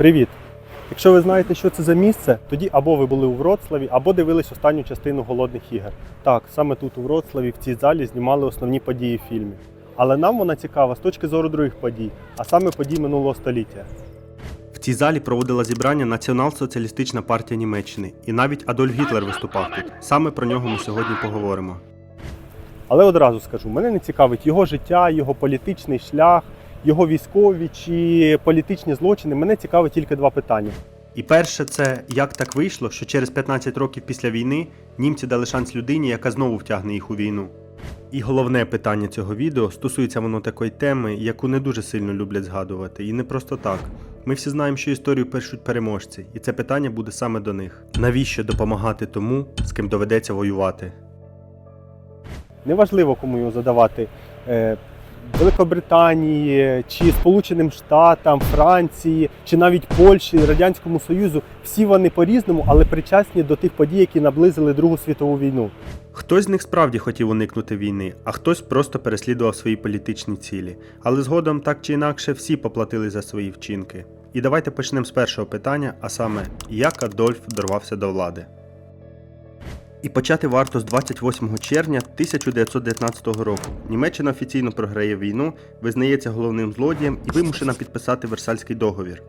Привіт! Якщо ви знаєте, що це за місце, тоді або ви були у Вроцлаві, або дивились останню частину голодних ігор. Так, саме тут у Вроцлаві, в цій залі знімали основні події фільмів. Але нам вона цікава з точки зору других подій, а саме подій минулого століття. В цій залі проводила зібрання Націонал-соціалістична партія Німеччини, і навіть Адольф Гітлер виступав тут. Саме про нього ми сьогодні поговоримо. Але одразу скажу, мене не цікавить його життя, його політичний шлях, його військові чи політичні злочини. Мене цікавить тільки два питання. І перше, це як так вийшло, що через 15 років після війни німці дали шанс людині, яка знову втягне їх у війну. І головне питання цього відео стосується воно такої теми, яку не дуже сильно люблять згадувати, і не просто так. Ми всі знаємо, що історію пишуть переможці, і це питання буде саме до них. Навіщо допомагати тому, з ким доведеться воювати? Неважливо, кому його задавати. Великобританії, чи Сполученим Штатам, Франції, чи навіть Польщі, Радянському Союзу, всі вони по-різному, але причасні до тих подій, які наблизили Другу світову війну. Хтось з них справді хотів уникнути війни, а хтось просто переслідував свої політичні цілі. Але згодом так чи інакше всі поплатили за свої вчинки. І давайте почнемо з першого питання, а саме як Адольф дорвався до влади. І почати варто з 28 червня 1919 року. Німеччина офіційно програє війну, визнається головним злодієм і вимушена підписати Версальський договір.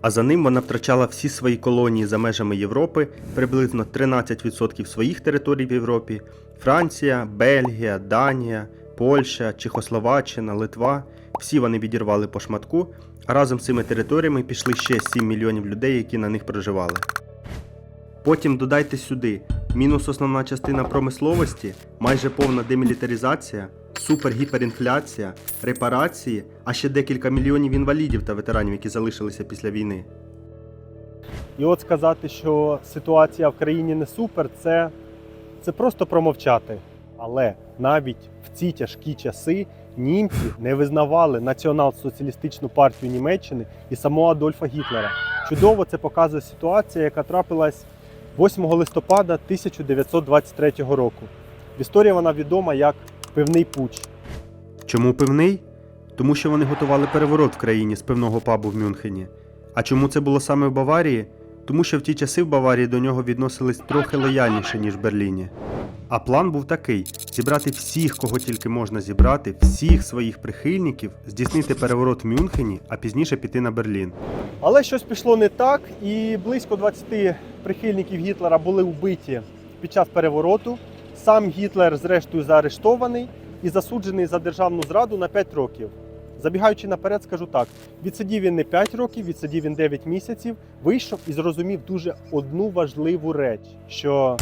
А за ним вона втрачала всі свої колонії за межами Європи, приблизно 13% своїх територій в Європі, Франція, Бельгія, Данія, Польща, Чехословаччина, Литва. Всі вони відірвали по шматку, а разом з цими територіями пішли ще 7 мільйонів людей, які на них проживали. Потім додайте сюди мінус основна частина промисловості, майже повна демілітаризація, супергіперінфляція, репарації, а ще декілька мільйонів інвалідів та ветеранів, які залишилися після війни. І от сказати, що ситуація в країні не супер, це, це просто промовчати. Але навіть в ці тяжкі часи німці не визнавали Націонал-соціалістичну партію Німеччини і самого Адольфа Гітлера. Чудово це показує ситуація, яка трапилась 8 листопада 1923 року. В історії вона відома як пивний пуч. Чому пивний? Тому що вони готували переворот в країні з пивного пабу в Мюнхені. А чому це було саме в Баварії? Тому що в ті часи в Баварії до нього відносились трохи лояльніше, ніж в Берліні. А план був такий: зібрати всіх, кого тільки можна зібрати, всіх своїх прихильників, здійснити переворот в Мюнхені, а пізніше піти на Берлін. Але щось пішло не так, і близько 20 прихильників Гітлера були вбиті під час перевороту. Сам Гітлер, зрештою, заарештований і засуджений за державну зраду на 5 років. Забігаючи наперед, скажу так: відсидів він не 5 років, відсидів він 9 місяців, вийшов і зрозумів дуже одну важливу реч, що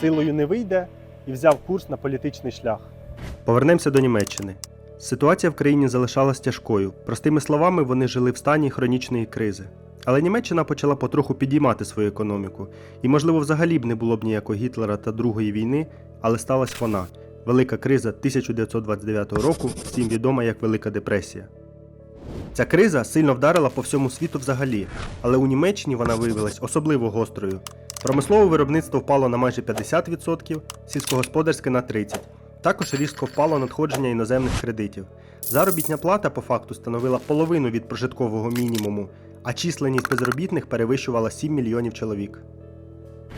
силою не вийде, і взяв курс на політичний шлях. Повернемося до Німеччини. Ситуація в країні залишалась тяжкою. Простими словами, вони жили в стані хронічної кризи. Але Німеччина почала потроху підіймати свою економіку, і, можливо, взагалі б не було б ніякого Гітлера та Другої війни, але сталася вона велика криза 1929 року, всім відома як Велика депресія. Ця криза сильно вдарила по всьому світу взагалі, але у Німеччині вона виявилась особливо гострою. Промислове виробництво впало на майже 50%, сільськогосподарське на 30%. Також різко впало надходження іноземних кредитів. Заробітня плата по факту становила половину від прожиткового мінімуму, а численність безробітних перевищувала 7 мільйонів чоловік.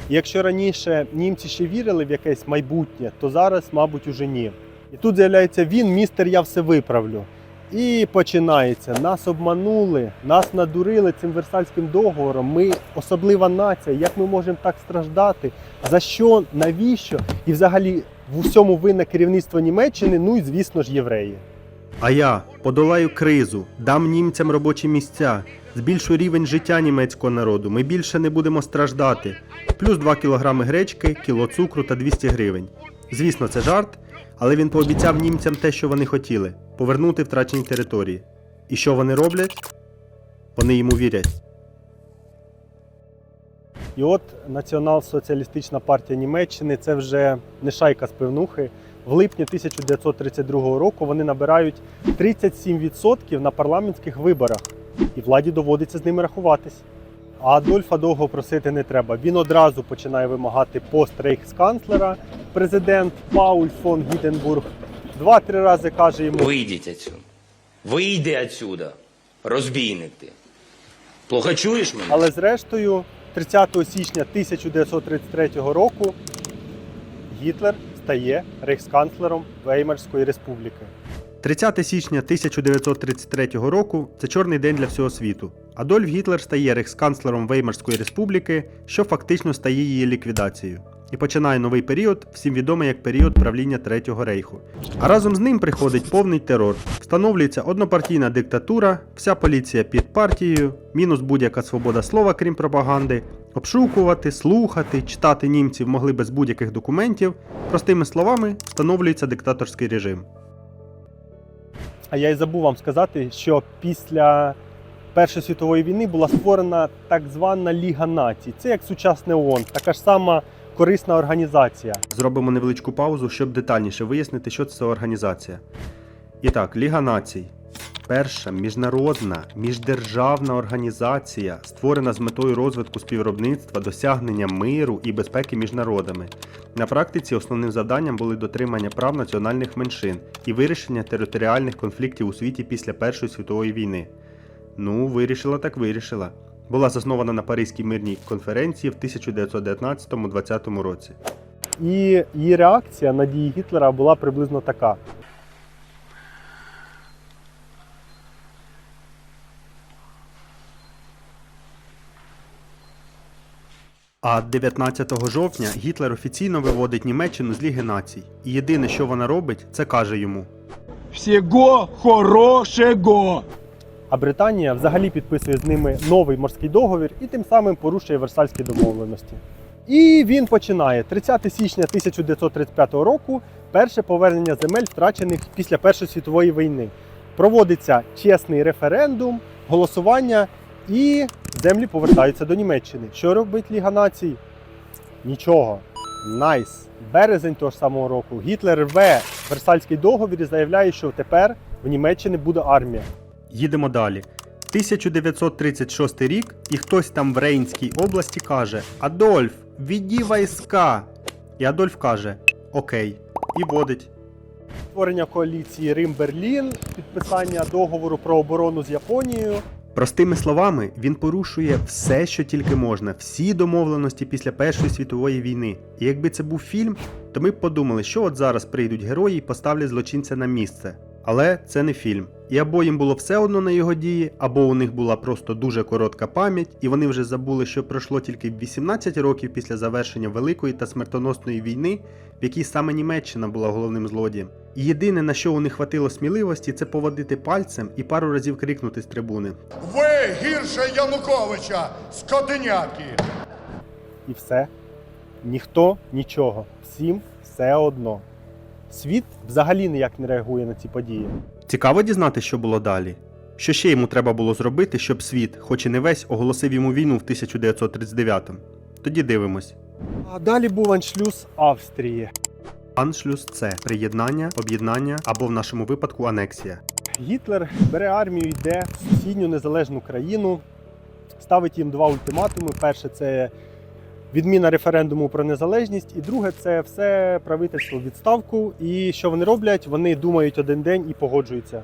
Якщо раніше німці ще вірили в якесь майбутнє, то зараз, мабуть, уже ні. І тут з'являється він, містер, я все виправлю. І починається. Нас обманули, нас надурили цим Версальським договором. Ми особлива нація. Як ми можемо так страждати? За що, навіщо? І взагалі в усьому винне керівництво Німеччини, ну і звісно ж євреї. А я подолаю кризу, дам німцям робочі місця, збільшу рівень життя німецького народу. Ми більше не будемо страждати. Плюс 2 кілограми гречки, кіло цукру та 200 гривень. Звісно, це жарт, але він пообіцяв німцям те, що вони хотіли повернути втрачені території. І що вони роблять? Вони йому вірять. І от Націонал-соціалістична партія Німеччини це вже не шайка з пивнухи. В липні 1932 року вони набирають 37% на парламентських виборах, і владі доводиться з ними рахуватись. А Адольфа довго просити не треба. Він одразу починає вимагати пост рейхсканцлера. Президент Пауль фон Гіденбург два-три рази каже йому: Вийдіть отсюда. Вийди отсюда, розбійник ти. Плохо чуєш мене? Але зрештою, 30 січня 1933 року Гітлер стає рейхсканцлером Веймарської республіки. 30 січня 1933 року це чорний день для всього світу. Адольф Гітлер стає рейхсканцлером Веймарської республіки, що фактично стає її ліквідацією. І починає новий період, всім відомий як період правління Третього рейху. А разом з ним приходить повний терор. Встановлюється однопартійна диктатура, вся поліція під партією, мінус будь-яка свобода слова, крім пропаганди. Обшукувати, слухати, читати німців могли без будь-яких документів. Простими словами, встановлюється диктаторський режим. А я й забув вам сказати, що після Першої світової війни була створена так звана Ліга націй. Це як сучасне ООН, така ж сама корисна організація. Зробимо невеличку паузу, щоб детальніше вияснити, що це за організація. І так, Ліга націй. Перша міжнародна міждержавна організація, створена з метою розвитку співробітництва, досягнення миру і безпеки між народами. На практиці основним завданням були дотримання прав національних меншин і вирішення територіальних конфліктів у світі після Першої світової війни. Ну, вирішила так вирішила. Була заснована на Паризькій мирній конференції в 1919-20 році. І її реакція на дії Гітлера була приблизно така. А 19 жовтня Гітлер офіційно виводить Німеччину з Ліги націй. І єдине, що вона робить, це каже йому. Всего хорошего! А Британія взагалі підписує з ними новий морський договір і тим самим порушує Версальські домовленості. І він починає 30 січня 1935 року перше повернення земель, втрачених після Першої світової війни. Проводиться чесний референдум, голосування, і землі повертаються до Німеччини. Що робить Ліга націй? Нічого. Найс. Березень того ж самого року. Гітлер рве Версальський договір і заявляє, що тепер в Німеччині буде армія. Їдемо далі. 1936 рік, і хтось там в Рейнській області каже: Адольф, віді війська. І Адольф каже: Окей, і водить. Створення коаліції Рим-Берлін, підписання договору про оборону з Японією. Простими словами, він порушує все, що тільки можна, всі домовленості після Першої світової війни. І якби це був фільм, то ми б подумали, що от зараз прийдуть герої і поставлять злочинця на місце. Але це не фільм. І або їм було все одно на його дії, або у них була просто дуже коротка пам'ять, і вони вже забули, що пройшло тільки 18 років після завершення великої та смертоносної війни, в якій саме Німеччина була головним злодієм. І єдине, на що у них хватило сміливості, це поводити пальцем і пару разів крикнути з трибуни. Ви гірше Януковича, скотиняки! І все. Ніхто нічого. Всім все одно. Світ взагалі ніяк не реагує на ці події. Цікаво дізнати, що було далі. Що ще йому треба було зробити, щоб світ, хоч і не весь, оголосив йому війну в 1939-му? Тоді дивимось. А далі був аншлюз Австрії. Аншлюз це приєднання, об'єднання або в нашому випадку анексія. Гітлер бере армію, йде в сусідню незалежну країну, ставить їм два ультиматуми. Перше це відміна референдуму про незалежність, і друге це все правительство в відставку. І що вони роблять? Вони думають один день і погоджуються.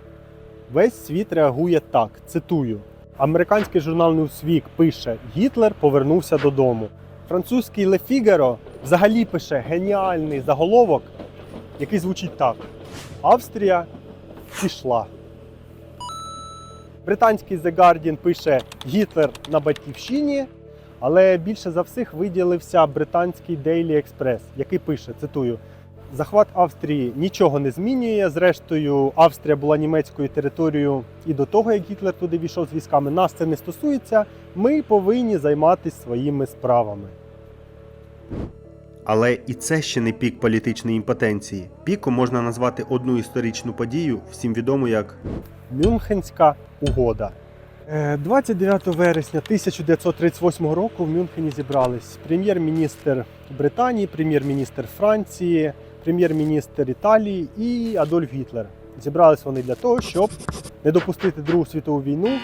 Весь світ реагує так. Цитую: американський журнал Newsweek пише: Гітлер повернувся додому. Французький Le Figaro взагалі пише геніальний заголовок, який звучить так: Австрія пішла. Британський The Guardian пише Гітлер на батьківщині, але більше за всіх виділився британський Daily Express, який пише: цитую. Захват Австрії нічого не змінює. Зрештою, Австрія була німецькою територією і до того, як Гітлер туди війшов з військами. Нас це не стосується. Ми повинні займатися своїми справами. Але і це ще не пік політичної імпотенції. Піком можна назвати одну історичну подію, всім відому як Мюнхенська угода. Е, 29 вересня 1938 року в Мюнхені зібрались прем'єр-міністр Британії, прем'єр-міністр Франції, прем'єр-міністр Італії і Адольф Гітлер. Зібрались вони для того, щоб не допустити Другу світову війну,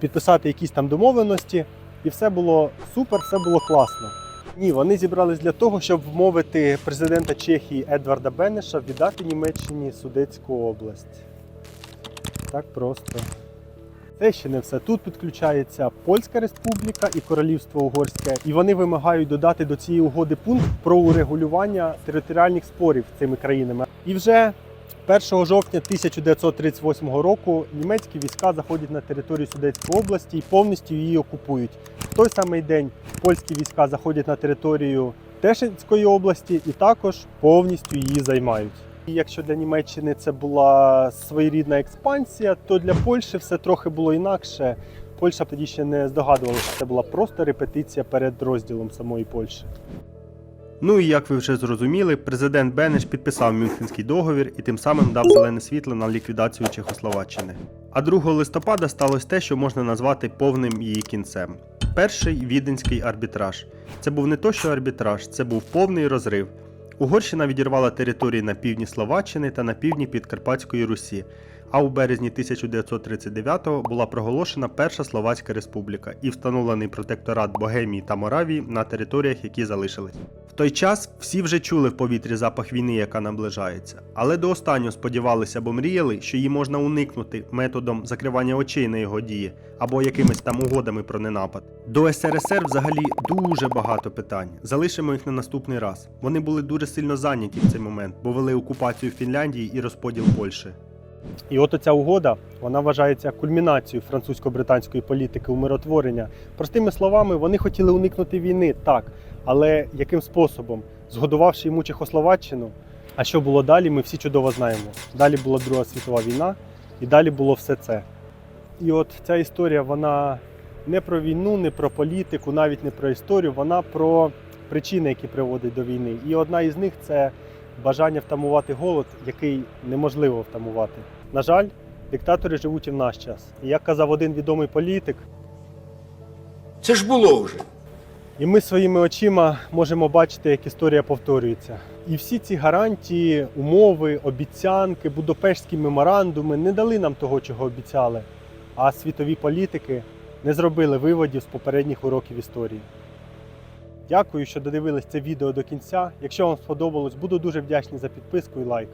підписати якісь там домовленості, і все було супер, все було класно. Ні, вони зібрались для того, щоб вмовити президента Чехії Едварда Бенеша віддати Німеччині Судецьку область. Так просто. Те ще не все. Тут підключається Польська Республіка і Королівство Угорське, і вони вимагають додати до цієї угоди пункт про урегулювання територіальних спорів цими країнами. І вже 1 жовтня 1938 року німецькі війська заходять на територію Судетської області і повністю її окупують. В той самий день польські війська заходять на територію Тешинської області і також повністю її займають. Якщо для Німеччини це була своєрідна експансія, то для Польщі все трохи було інакше. Польща тоді ще не здогадувалася, що це була просто репетиція перед розділом самої Польщі. Ну і як ви вже зрозуміли, президент Бенеш підписав Мюнхенський договір і тим самим дав зелене світло на ліквідацію Чехословаччини. А 2 листопада сталося те, що можна назвати повним її кінцем. Перший віденський арбітраж. Це був не то, що арбітраж, це був повний розрив. Угорщина відірвала території на півдні Словаччини та на півдні Підкарпатської Русі. А у березні 1939-го була проголошена Перша Словацька Республіка і встановлений протекторат Богемії та Моравії на територіях, які залишились. Той час всі вже чули в повітрі запах війни, яка наближається, але до останнього сподівалися або мріяли, що її можна уникнути методом закривання очей на його дії або якимись там угодами про ненапад. До СРСР взагалі дуже багато питань. Залишимо їх на наступний раз. Вони були дуже сильно зайняті в цей момент, бо вели окупацію Фінляндії і розподіл Польщі. І от оця угода вона вважається кульмінацією французько-британської політики умиротворення. Простими словами, вони хотіли уникнути війни, так, але яким способом? Згодувавши йому Чехословаччину. А що було далі, ми всі чудово знаємо. Далі була Друга світова війна, і далі було все це. І от ця історія, вона не про війну, не про політику, навіть не про історію, вона про причини, які приводять до війни. І одна із них це бажання втамувати голод, який неможливо втамувати. На жаль, диктатори живуть і в наш час. І як казав один відомий політик, Це ж було вже. І ми своїми очима можемо бачити, як історія повторюється. І всі ці гарантії, умови, обіцянки, будапештські меморандуми не дали нам того, чого обіцяли, а світові політики не зробили виводів з попередніх уроків історії. Дякую, що додивились це відео до кінця. Якщо вам сподобалось, буду дуже вдячний за підписку і лайк.